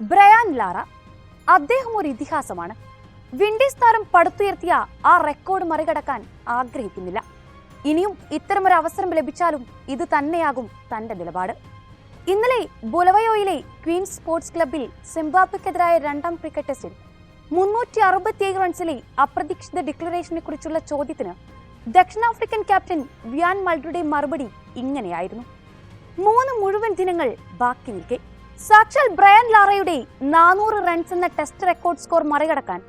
Brian Lara അദ്ദേഹം ഒരു ഇതിഹാസമാണ്. Windies താരം പടുത്തുയർത്തിയ ആ റെക്കോർഡ് മറികടക്കാൻ ആഗ്രഹിക്കുന്നില്ല. ഇനിയും ഇത്തരമൊരു അവസരം ലഭിച്ചാലും ഇത് തന്നെയാകും തന്റെ നിലപാട്. ഇന്നലെ ബുലവയോയിലെ ക്വീൻസ് സ്പോർട്സ് ക്ലബിൽ സിംബാബ്വെക്കെതിരായ രണ്ടാം ക്രിക്കറ്റ് ടെസ്റ്റിൽ മുന്നൂറ്റി അറുപത്തിയേഴ് റൺസിലെ അപ്രതീക്ഷിത ഡിക്ലറേഷനെ കുറിച്ചുള്ള ചോദ്യത്തിന് ദക്ഷിണാഫ്രിക്കൻ ക്യാപ്റ്റൻ വ്യാൻ മൾഡറുടെ മറുപടി ഇങ്ങനെയായിരുന്നു. മൂന്ന് മുഴുവൻ ദിനങ്ങൾ ബാക്കി നിൽക്കെ. സാക്ഷാൽ ബ്രയൻ ലാറയുടെ നാനൂറ് റൺസ് എന്ന ടെസ്റ്റ് റെക്കോർഡ് സ്കോർ മറികടക്കാൻ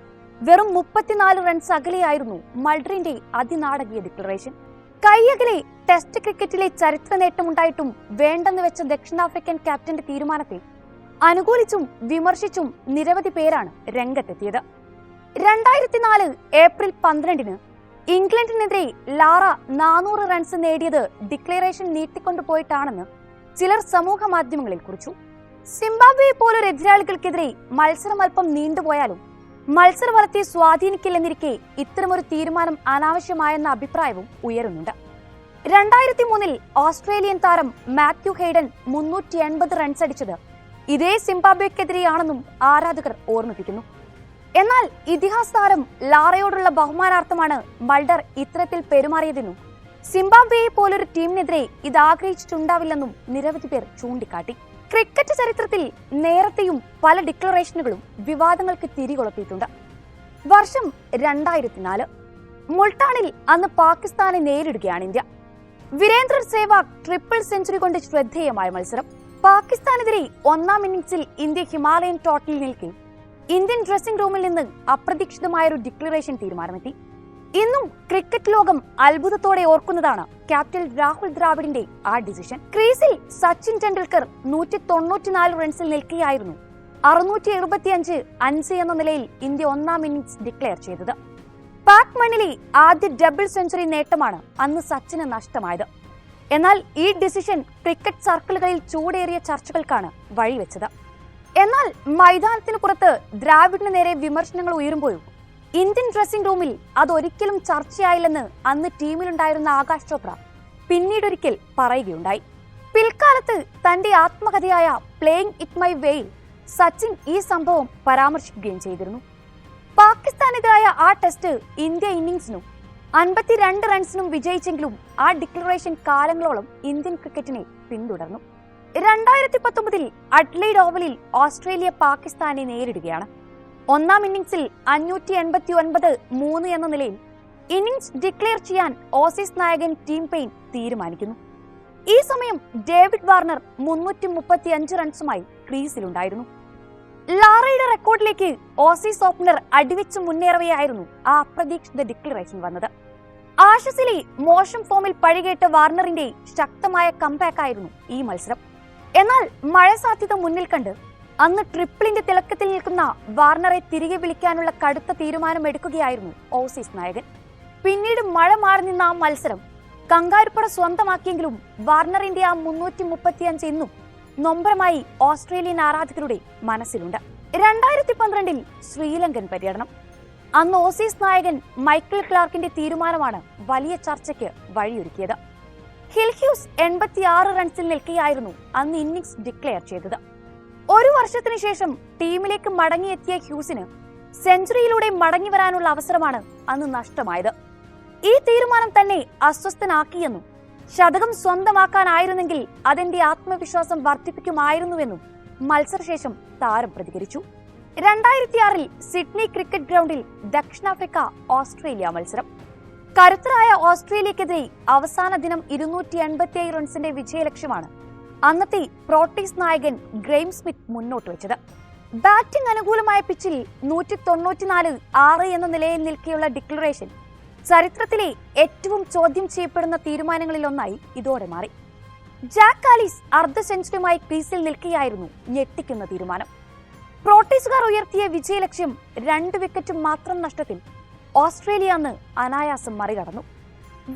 വെറും മുപ്പത്തിനാല് റൺസ് അകലെയായിരുന്നു മൾഡ്രിന്റെ അതിനാടകീയ ഡിക്ലറേഷൻ കൈയകലെ ടെസ്റ്റ് ക്രിക്കറ്റിലെ ചരിത്ര നേട്ടമുണ്ടായിട്ടും വേണ്ടെന്ന് വെച്ച ദക്ഷിണാഫ്രിക്കൻ ക്യാപ്റ്റന്റെ തീരുമാനത്തെ അനുകൂലിച്ചും വിമർശിച്ചും നിരവധി പേരാണ് രംഗത്തെത്തിയത്. രണ്ടായിരത്തി നാല് ഏപ്രിൽ പന്ത്രണ്ടിന് ഇംഗ്ലണ്ടിനെതിരെ ലാറ നാനൂറ് റൺസ് നേടിയത് ഡിക്ലറേഷൻ നീട്ടിക്കൊണ്ടുപോയിട്ടാണെന്ന് ചിലർ സമൂഹ മാധ്യമങ്ങളിൽ കുറിച്ചു. സിംബാബ്വെ പോലൊരു എതിരാളികൾക്കെതിരെ മത്സരം അല്പം നീണ്ടുപോയാലും മത്സര വളർത്തി സ്വാധീനിക്കില്ലെന്നിരിക്കെ ഇത്തരമൊരു തീരുമാനം അനാവശ്യമായെന്ന അഭിപ്രായവും ഉയരുന്നുണ്ട്. രണ്ടായിരത്തി മൂന്നിൽ ഓസ്ട്രേലിയൻ താരം മാത്യു ഹെയ്ഡൻ മുന്നൂറ്റി എൺപത് റൺസ് അടിച്ചത് ഇതേ സിംബാബ്വെക്കെതിരെയാണെന്നും ആരാധകർ ഓർമ്മിപ്പിക്കുന്നു. എന്നാൽ ഇതിഹാസ താരം ലാറയോടുള്ള ബഹുമാനാർത്ഥമാണ് മൾഡർ ഇത്തരത്തിൽ പെരുമാറിയതെന്നും സിംബാബ്വെയെ പോലൊരു ടീമിനെതിരെ ഇത് ആഗ്രഹിച്ചിട്ടുണ്ടാവില്ലെന്നും നിരവധി പേർ ചൂണ്ടിക്കാട്ടി. ക്രിക്കറ്റ് ചരിത്രത്തിൽ നേരത്തെയും പല ഡിക്ലറേഷനുകളും വിവാദങ്ങൾക്ക് തിരികൊളുത്തിയിട്ടുണ്ട്. വർഷം രണ്ടായിരത്തി മുൾട്ടാണിൽ അന്ന് പാകിസ്ഥാനെ നേരിടുകയാണ് India. Virender Sehwag triple century കൊണ്ട് ശ്രദ്ധേയമായ മത്സരം. പാകിസ്ഥാനെതിരെ ഒന്നാം ഇന്നിംഗ്സിൽ ഇന്ത്യ ഹിമാലയൻ ടോട്ടലിൽ നിൽക്കെ. ഇന്ത്യൻ ഡ്രസ്സിംഗ് റൂമിൽ നിന്ന് അപ്രതീക്ഷിതമായ ഒരു ഡിക്ലറേഷൻ തീരുമാനമെത്തി. ഇന്നും ക്രിക്കറ്റ് ലോകം അത്ഭുതത്തോടെ ഓർക്കുന്നതാണ് ക്യാപ്റ്റൻ രാഹുൽ ദ്രാവിഡിന്റെ ആ ഡിസിഷൻ ക്രീസിൽ സച്ചിൻ ടെണ്ടുൽക്കർ നൂറ്റി തൊണ്ണൂറ്റിനാല് റൺസിൽ നിൽക്കുകയായിരുന്നു. അറുന്നൂറ്റി എഴുപത്തിയഞ്ച് അഞ്ച് എന്ന നിലയിൽ ഇന്ത്യ ഒന്നാം ഇന്നിംഗ്സ് ഡിക്ലെയർ ചെയ്തത്. പാക് മണ്ണിലെ ആദ്യ ഡബിൾ സെഞ്ചുറി നേട്ടമാണ് അന്ന് സച്ചിന് നഷ്ടമായത്. എന്നാൽ ഈ ഡിസിഷൻ ക്രിക്കറ്റ് സർക്കിളുകളിൽ ചൂടേറിയ ചർച്ചകൾക്കാണ് വഴിവെച്ചത്. എന്നാൽ മൈതാനത്തിന് പുറത്ത് ദ്രാവിഡിന് നേരെ വിമർശനങ്ങൾ ഉയരുമ്പോഴും ഇന്ത്യൻ ഡ്രസ്സിംഗ് റൂമിൽ അതൊരിക്കലും ചർച്ചയായില്ലെന്ന് അന്ന് ടീമിലുണ്ടായിരുന്ന ആകാശ് ചോപ്ര പിന്നീടൊരിക്കൽ പറയുകയുണ്ടായി. പിൽക്കാലത്ത് തന്റെ ആത്മകഥയായ പ്ലേയിങ് ഇറ്റ് മൈ വേയിൽ സച്ചിൻ ഈ സംഭവം പരാമർശിക്കുകയും ചെയ്തിരുന്നു. പാകിസ്ഥാനെതിരായ ആ ടെസ്റ്റ് ഇന്ത്യ ഇന്നിംഗ്സിനും അൻപത്തിരണ്ട് റൺസിനും വിജയിച്ചെങ്കിലും ആ ഡിക്ലറേഷൻ കാലങ്ങളോളം ഇന്ത്യൻ ക്രിക്കറ്റിനെ പിന്തുടർന്നു. രണ്ടായിരത്തി പത്തൊമ്പതിൽ അഡ്ലൈഡ് ഓവലിൽ ഓസ്ട്രേലിയ പാകിസ്ഥാനെ നേരിടുകയാണ്. ഒന്നാം ഇന്നിംഗ്സിൽ അഞ്ഞൂറ്റി എൺപത്തി ഒൻപത് മൂന്ന് എന്ന നിലയിൽ ഇന്നിംഗ്സ് ഡിക്ലെയർ ചെയ്യാൻ ഓസീസ് നായകൻ ടീം പെയിൻ തീരുമാനിക്കുന്നു. ഈ സമയം ഡേവിഡ് വാർണർ മുന്നൂറ്റി മുപ്പത്തി അഞ്ച് റൺസുമായി ക്രീസിലുണ്ടായിരുന്നു. ലാറയുടെ റെക്കോർഡിലേക്ക് ഓസീസ് ഓപ്പണർ അടിവെച്ച് മുന്നേറവെയായിരുന്നു ആ അപ്രതീക്ഷിത ഡിക്ലറേഷൻ വന്നത്. ആഷസിലെ മോശം ഫോമിൽ പഴികേട്ട വാർണറിന്റെ ശക്തമായ കംബാക്ക് ആയിരുന്നു ഈ മത്സരം. എന്നാൽ മഴ സാധ്യത മുന്നിൽ കണ്ട് അന്ന് ട്രിപ്പിളിന്റെ തിളക്കത്തിൽ നിൽക്കുന്ന വാർണറെ തിരികെ വിളിക്കാനുള്ള കടുത്ത തീരുമാനം എടുക്കുകയായിരുന്നു ഓസീസ് നായകൻ. പിന്നീട് മഴ മാറി നിന്ന ആ മത്സരം കങ്കാരുപ്പട സ്വന്തമാക്കിയെങ്കിലും വാർണറിന്റെ ആ മുന്നൂറ്റി മുപ്പത്തിയഞ്ച് ഇന്നും നൊമ്പരമായി ഓസ്ട്രേലിയൻ ആരാധകരുടെ മനസ്സിലുണ്ട്. രണ്ടായിരത്തി പന്ത്രണ്ടിൽ ശ്രീലങ്കൻ പര്യടനം. അന്ന് ഓസീസ് നായകൻ മൈക്കിൾ ക്ലാർക്കിന്റെ തീരുമാനമാണ് വലിയ ചർച്ചയ്ക്ക് വഴിയൊരുക്കിയത്. ഹിൽഹ്യൂസ് എൺപത്തിയാറ് റൺസിൽ നിൽക്കുകയായിരുന്നു അന്ന് ഇന്നിംഗ്സ് ഡിക്ലെയർ ചെയ്തത്. ഒരു വർഷത്തിന് ശേഷം ടീമിലേക്ക് മടങ്ങിയെത്തിയ ഹ്യൂസിന് സെഞ്ചുറിയിലൂടെ മടങ്ങി വരാനുള്ള അവസരമാണ് അന്ന് നഷ്ടമായത്. ഈ തീരുമാനം തന്നെ അസ്വസ്ഥനാക്കിയെന്നും ശതകം സ്വന്തമാക്കാനായിരുന്നെങ്കിൽ അതിന്റെ ആത്മവിശ്വാസം വർദ്ധിപ്പിക്കുമായിരുന്നുവെന്നും മത്സരശേഷം താരം പ്രതികരിച്ചു. രണ്ടായിരത്തി ആറിൽ സിഡ്നി ക്രിക്കറ്റ് ഗ്രൗണ്ടിൽ ദക്ഷിണാഫ്രിക്ക ഓസ്ട്രേലിയ മത്സരം. കരുത്തരായ ഓസ്ട്രേലിയക്കെതിരെ അവസാന ദിനം ഇരുന്നൂറ്റി എൺപത്തിയേഴ് റൺസിന്റെ വിജയലക്ഷ്യമാണ് അന്നത്തെ പ്രോട്ടീസ് നായകൻ ഗ്രെയിം സ്മിത്ത് മുന്നോട്ട് വെച്ചത്. ബാറ്റിംഗ് അനുകൂലമായ പിച്ചിൽ നൂറ്റി തൊണ്ണൂറ്റിനാല് ആറ് എന്ന നിലയിൽ നിൽക്കെയുള്ള ഡിക്ലറേഷൻ ചരിത്രത്തിലെ ഏറ്റവും ചോദ്യം ചെയ്യപ്പെടുന്ന തീരുമാനങ്ങളിലൊന്നായി ഇതോടെ മാറി. ജാക്ക് കാലിസ് അർദ്ധ സെഞ്ചുറിയുമായി ക്രീസിൽ നിൽക്കുകയായിരുന്നു ഞെട്ടിക്കുന്ന തീരുമാനം. പ്രോട്ടീസുകാർ ഉയർത്തിയ വിജയലക്ഷ്യം രണ്ട് വിക്കറ്റ് മാത്രം നഷ്ടത്തിൽ ഓസ്ട്രേലിയ അന്ന് അനായാസം മറികടന്നു.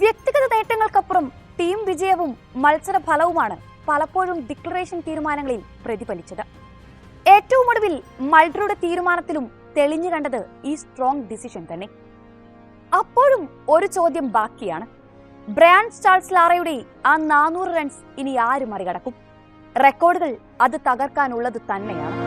വ്യക്തിഗത നേട്ടങ്ങൾക്കപ്പുറം ടീം വിജയവും മത്സര ഫലവുമാണ് പലപ്പോഴും ഡിക്ലറേഷൻ തീരുമാനങ്ങളിൽ പ്രതിഫലിച്ചത്. ഏറ്റവും ഒടുവിൽ മൾഡറുടെ തീരുമാനത്തിലും തെളിഞ്ഞു കണ്ടത് ഈ സ്ട്രോങ് ഡിസിഷൻ തന്നെ. അപ്പോഴും ഒരു ചോദ്യം ബാക്കിയാണ്. ബ്രയാൻ സ്റ്റാൾസ് ലാറയുടെ ആ നാനൂറ് റൺസ് ഇനി ആര് മറികടക്കും? റെക്കോർഡുകൾ അത് തകർക്കാനുള്ളത് തന്നെയാണ്.